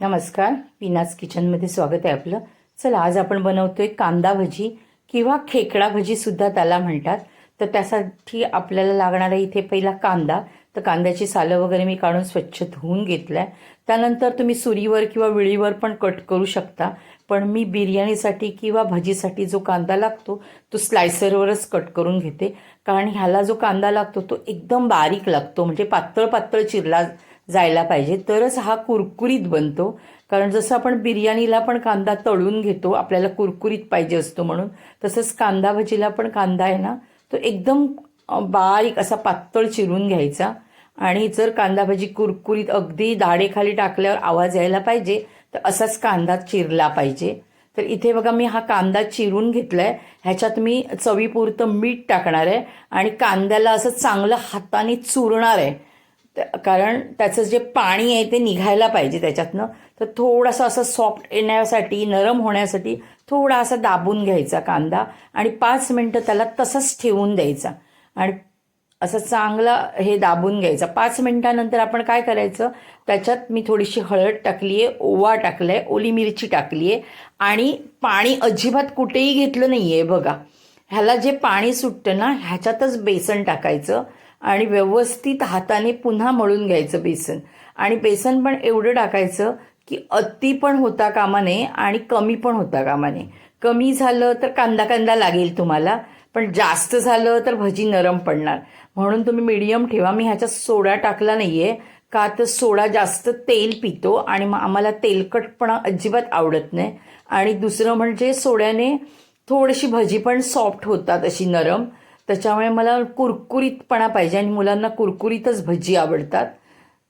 नमस्कार विनाज किचनमध्ये स्वागत आहे आपलं. चला आज आपण बनवतोय कांदा भजी किंवा खेकडा भजी सुद्धा त्याला म्हणतात. तर त्यासाठी आपल्याला लागणारा इथे पहिला कांदा. तर कांद्याची सालं वगैरे मी काढून स्वच्छ धुवून घेतलाय. त्यानंतर तुम्ही सुरीवर किंवा विळीवर पण कट करू शकता. पण मी बिर्याणीसाठी किंवा भजीसाठी जो कांदा लागतो तो स्लायसरवरच कट करून घेते. कारण ह्याला जो कांदा लागतो तो एकदम बारीक लागतो. म्हणजे पातळ पातळ चिरला जायला पाहिजे. तरच हा कुरकुरीत बनतो. कारण जसं आपण बिर्याणीला पण कांदा तळून घेतो आपल्याला कुरकुरीत पाहिजे असतो म्हणून तसंच कांदा भजीला पण कांदा आहे ना तो एकदम बारीक असा पातळ चिरून घ्यायचा. आणि जर कांदा भजी कुरकुरीत अगदी दाढेखाली टाकल्यावर आवाज यायला पाहिजे तर असाच कांदा चिरला पाहिजे. तर इथे बघा मी हा कांदा चिरून घेतलाय. ह्याच्यात मी चवीपुरतं मीठ टाकणार आहे. आणि कांद्याला असं चांगलं हाताने चुरणार आहे. कारण त्याचं जे पाणी आहे ते निघायला पाहिजे त्याच्यातनं. तर थोडासा असं सॉफ्ट येण्यासाठी नरम होण्यासाठी थोडा असा दाबून घ्यायचा कांदा आणि पाच मिनटं त्याला तसंच ठेवून द्यायचा. आणि असं चांगलं हे दाबून घ्यायचं. पाच मिनटानंतर आपण काय करायचं? त्याच्यात मी थोडीशी हळद टाकली आहे ओवा टाकला आहे ओली मिरची टाकली आहे आणि पाणी अजिबात कुठेही घेतलं नाही आहे बघा. ह्याला जे पाणी सुटतं ना ह्याच्यातच बेसन टाकायचं. आणि व्यवस्थित हाताने पुन्हा मळून घ्यायचं बेसन. आणि बेसन पण एवढं टाकायचं की अति पण होता कामा नये आणि कमी पण होता कामा नये कमी झालं तर कांदा कांदा लागेल तुम्हाला पण जास्त झालं तर भजी नरम पडणार. म्हणून तुम्ही मीडियम ठेवा. मी ह्याच्यात सोडा टाकला नाही आहे का तर सोडा जास्त तेल पितो आणि मग आम्हाला तेलकटपणा अजिबात आवडत नाही. आणि दुसरं म्हणजे सोड्याने थोडीशी भजी पण सॉफ्ट होतात अशी नरम. त्याच्यामुळे मला कुरकुरीतपणा पाहिजे आणि मुलांना कुरकुरीतच भजी आवडतात.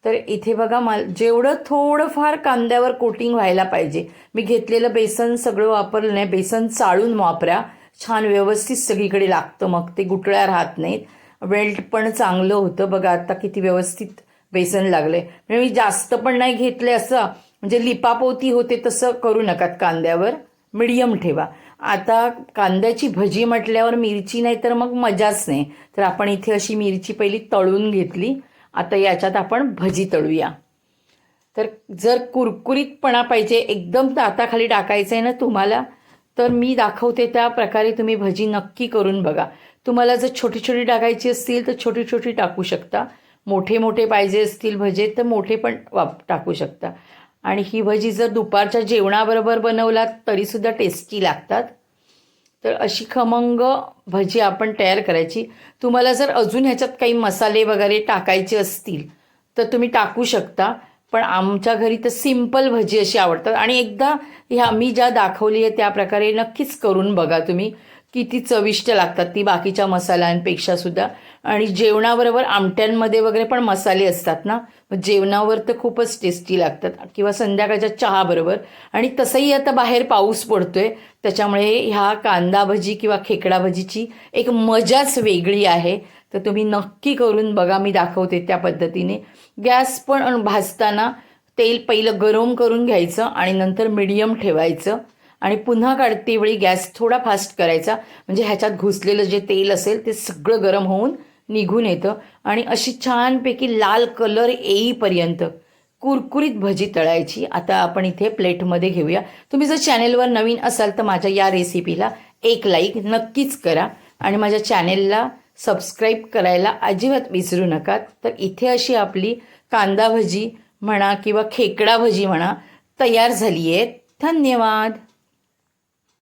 तर इथे बघा मला जेवढं थोडंफार कांद्यावर कोटिंग व्हायला पाहिजे. मी घेतलेलं बेसन सगळं वापरलं नाही. बेसन चाळून वापरा. छान व्यवस्थित सगळीकडे लागतं मग. ते गुटळ्या राहत नाहीत. वेल्ट पण चांगलं होतं. बघा आता किती व्यवस्थित बेसन लागले म्हणजे मी जास्त पण नाही घेतले असं. म्हणजे लिपापोती होते तसं करू नका कांद्यावर. मिडियम ठेवा. आता कांद्याची भजी म्हटल्यावर मिरची नाही तर मग मजाच नाही. तर आपण इथे अशी मिरची पहिली तळून घेतली. आता याच्यात आपण भजी तळूया. तर जर कुरकुरीतपणा पाहिजे एकदम दाताखाली टाकायचं आहे ना तुम्हाला तर मी दाखवते त्या प्रकारे तुम्ही भजी नक्की करून बघा. तुम्हाला जर छोटी छोटी टाकायची असतील तर छोटी छोटी टाकू शकता. मोठे मोठे पाहिजे असतील भजे तर मोठे पण वाप टाकू शकता. आणि ही भजी जर दुपारच्या जेवणाबरोबर बनवलात तरीसुद्धा टेस्टी लागतात. तर अशी खमंग भजी आपण तयार करायची. तुम्हाला जर अजून ह्याच्यात काही मसाले वगैरे टाकायचे असतील तर तुम्ही टाकू शकता. पण आमच्या घरी तर सिंपल भजी अशी आवडतात. आणि एकदा ह्या मी ज्या दाखवली आहे त्या प्रकारे नक्कीच करून बघा तुम्ही. किती चविष्ट लागतात ती बाकीच्या मसाल्यांपेक्षा सुद्धा. आणि जेवणाबरोबर आमट्यांमध्ये वगैरे पण मसाले असतात ना मग जेवणावर तर खूपच टेस्टी लागतात. किंवा संध्याकाळच्या चहाबरोबर. आणि तसंही आता बाहेर पाऊस पडतोय त्याच्यामुळे ह्या कांदा भजी किंवा खेकडा भजीची एक मजाच वेगळी आहे. तर तुम्ही नक्की करून बघा मी दाखवते त्या पद्धतीने. गॅस पण भाजताना तेल पहिलं गरम करून घ्यायचं आणि नंतर मिडियम ठेवायचं. आणि पुन्हा काढते वेळी गॅस थोडा फास्ट करायचा. म्हणजे ह्याच्यात घुसलेलं जे तेल असेल ते सगळं गरम होऊन निघून येतं. आणि अशी छानपैकी लाल कलर येईपर्यंत कुरकुरीत भजी तळायची. आता आपण इथे प्लेटमध्ये घेऊया. तुम्ही जर चॅनेलवर नवीन असाल तर माझ्या या रेसिपीला एक लाईक नक्कीच करा. आणि माझ्या चॅनेलला सबस्क्राईब करायला अजिबात विसरू नका. तर इथे अशी आपली कांदा भजी म्हणा किंवा खेकडा भजी म्हणा तयार झाली आहे धन्यवाद!